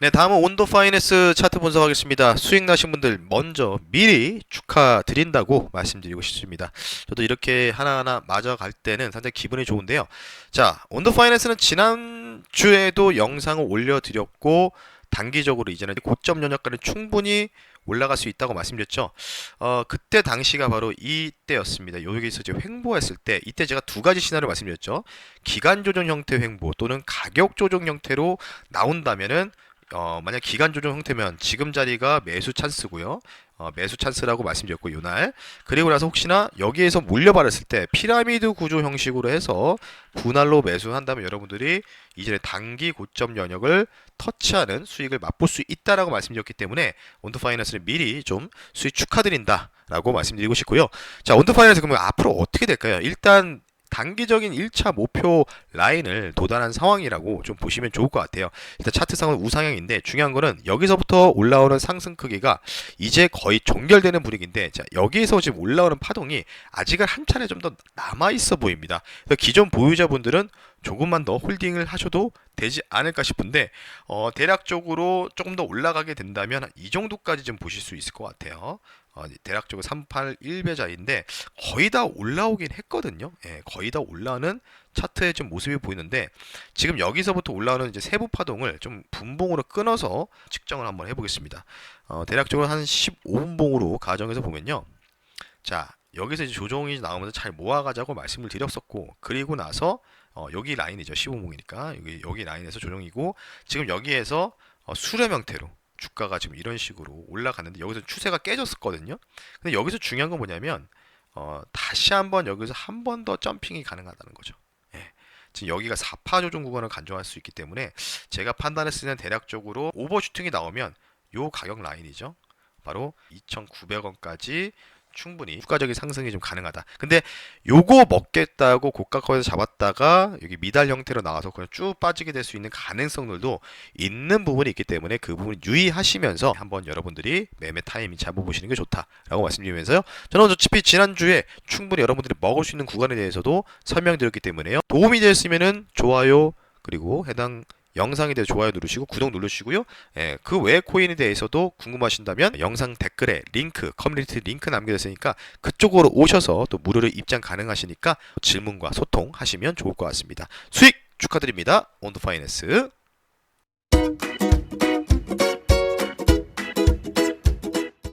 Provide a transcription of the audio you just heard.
네, 다음은 온도 파이낸스 차트 분석하겠습니다. 수익 나신 분들 먼저 미리 축하드린다고 말씀드리고 싶습니다. 저도 이렇게 하나하나 맞아갈 때는 상당히 기분이 좋은데요. 자, 온도 파이낸스는 지난주에도 영상을 올려드렸고 단기적으로 이제는 고점 연역가는 충분히 올라갈 수 있다고 말씀드렸죠. 어, 그때 당시가 바로 이때였습니다. 여기서 이제 횡보했을 때 이때 제가 두 가지 시나리오 말씀드렸죠. 기간 조정 형태 횡보 또는 가격 조정 형태로 나온다면은 어, 만약 기간 조정 형태면 지금 자리가 매수 찬스고요. 어, 매수 찬스라고 말씀드렸고 요날 그리고 나서 혹시나 여기에서 물려받았을 때 피라미드 구조 형식으로 해서 분할로 매수한다면 여러분들이 이전에 단기 고점 연역을 터치하는 수익을 맛볼 수 있다라고 말씀드렸기 때문에 온드 파이낸스는 미리 좀 수익 축하드린다라고 말씀드리고 싶고요. 자, 온드 파이낸스 그러면 앞으로 어떻게 될까요? 일단 단기적인 1차 목표 라인을 도달한 상황이라고 좀 보시면 좋을 것 같아요. 일단 차트상은 우상향인데 중요한 거는 여기서부터 올라오는 상승 크기가 이제 거의 종결되는 분위기인데 자, 여기에서 지금 올라오는 파동이 아직은 한 차례 좀 더 남아 있어 보입니다. 기존 보유자분들은 조금만 더 홀딩을 하셔도 되지 않을까 싶은데 어, 대략적으로 조금 더 올라가게 된다면 이 정도까지 좀 보실 수 있을 것 같아요. 어, 대략적으로 381배자인데 거의 다 올라오긴 했거든요. 예, 거의 다 올라오는 차트의 좀 모습이 보이는데 지금 여기서부터 올라오는 이제 세부 파동을 좀 분봉으로 끊어서 측정을 한번 해보겠습니다. 어, 대략적으로 한 15분봉으로 가정해서 보면요. 자, 여기서 이제 조정이 나오면서 잘 모아가자고 말씀을 드렸었고 그리고 나서 어, 여기 라인이죠 15봉이니까 여기 여기 라인에서 조정이고 지금 여기에서 어, 수렴 형태로 주가가 지금 이런 식으로 올라갔는데 여기서 추세가 깨졌었거든요. 근데 여기서 중요한 건 뭐냐면 어, 다시 한번 여기서 한 번 더 점핑이 가능하다는 거죠. 예. 지금 여기가 4파 조정 구간을 간주할 수 있기 때문에 제가 판단했을 때는 대략적으로 오버슈팅이 나오면 요 가격 라인이죠. 바로 2,900원까지 충분히 추가적인 상승이 좀 가능하다. 근데 요거 먹겠다고 고가커에서 잡았다가 여기 미달 형태로 나와서 그냥 쭉 빠지게 될 수 있는 가능성들도 있는 부분이 있기 때문에 그 부분 유의하시면서 한번 여러분들이 매매 타이밍 잡아보시는 게 좋다라고 말씀드리면서요. 저는 어차피 지난주에 충분히 여러분들이 먹을 수 있는 구간에 대해서도 설명드렸기 때문에요. 도움이 되었으면은 좋아요 그리고 해당 영상에 대해 좋아요 누르시고 구독 누르시고요. 예, 그 외 코인에 대해서도 궁금하신다면 영상 댓글에 링크, 커뮤니티 링크 남겨졌으니까 그쪽으로 오셔서 또 무료로 입장 가능하시니까 질문과 소통하시면 좋을 것 같습니다. 수익 축하드립니다. 온도 파이낸스.